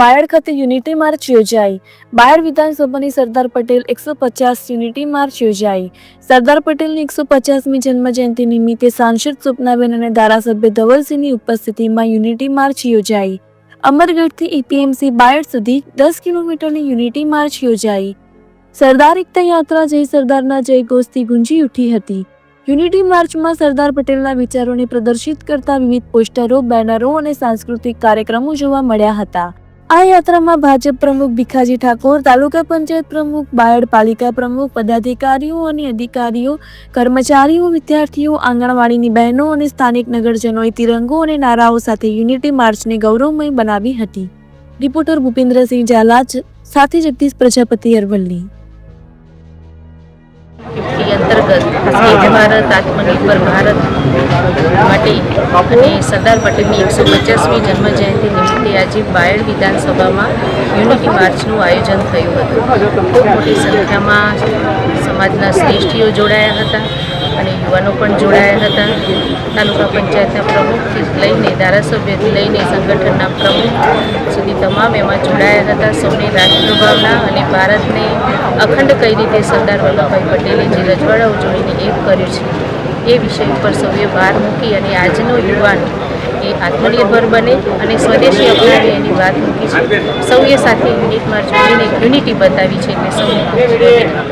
બાયડ ખાતે unity March યોજાઈ. બાયડ વિધાનસભાની સરદાર પટેલ એકસો પચાસ યુનિટી માર્ચ યોજાઈ. સરદાર પટેલની એકસો પચાસમી જન્મજયંતિ નિમિત્તે સાંસદ સ્વપ્નાબેન અને ધારાસભ્ય ધવલસિંહની ઉપસ્થિતિમાં યુનિટી માર્ચ યોજાઈ. અમરગઢથી એપીએમસી બાયડ સુધી દસ કિલોમીટરની યુનિટી માર્ચ યોજાઈ. સરદાર એકતા યાત્રા જય સરદારના જય ઘોષથી ગુંજી ઉઠી હતી. યુનિટી માર્ચમાં સરદાર પટેલના વિચારોને પ્રદર્શિત કરતા વિવિધ પોસ્ટરો, બેનરો અને સાંસ્કૃતિક કાર્યક્રમો જોવા મળ્યા હતા. આ યાત્રામાં ભાજપ પ્રમુખ ભીખાજી ઠાકોર, તાલુકા પંચાયત પ્રમુખ, બાયડ પાલિકા પ્રમુખ, પદાધિકારીઓ અને અધિકારીઓ, કર્મચારીઓ, વિદ્યાર્થીઓ, આંગણવાડીની બહેનો અને સ્થાનિક નગરજનોએ તિરંગો અને નારાઓ સાથે યુનિટી માર્ચને ગૌરવમય બનાવી હતી. રિપોર્ટર ભૂપેન્દ્રસિંહ ઝાલા સાથે જગદીશ પ્રજાપતિ અરવલ્લી. અંતર્ગત સ્વચ્છ ભારત, આત્મનિર્ભર ભારત માટે અને સરદાર પટેલની એકસો પચાસમી જન્મજયંતિ નિમિત્તે આજે બાયડ વિધાનસભામાં યુનિટી માર્ચનું આયોજન થયું હતું. મોટી સંખ્યામાં સમાજના શ્રેષ્ઠીઓ જોડાયા હતા અને યુવાનો પણ જોડાયા હતા. તાલુકા પંચાયતના પ્રમુખથી લઈને ધારાસભ્યથી લઈને સંગઠનના પ્રમુખ સુધી તમામ એમાં જોડાયા હતા. સૌને રાષ્ટ્રભાવના અને ભારતને અખંડ કઈ રીતે સરદાર વલ્લભભાઈ પટેલે જે રજવાડાઓ જોડીને એક કર્યું છે એ વિષય ઉપર સૌએ ભાર મૂકી અને આજનો યુવાન એ આત્મનિર્ભર બને અને સ્વદેશી અપનાવે એની વાત મૂકી છે સૌએ સાથે યુનિટમાં જોડીને યુનિટી બતાવી છે એટલે સૌને.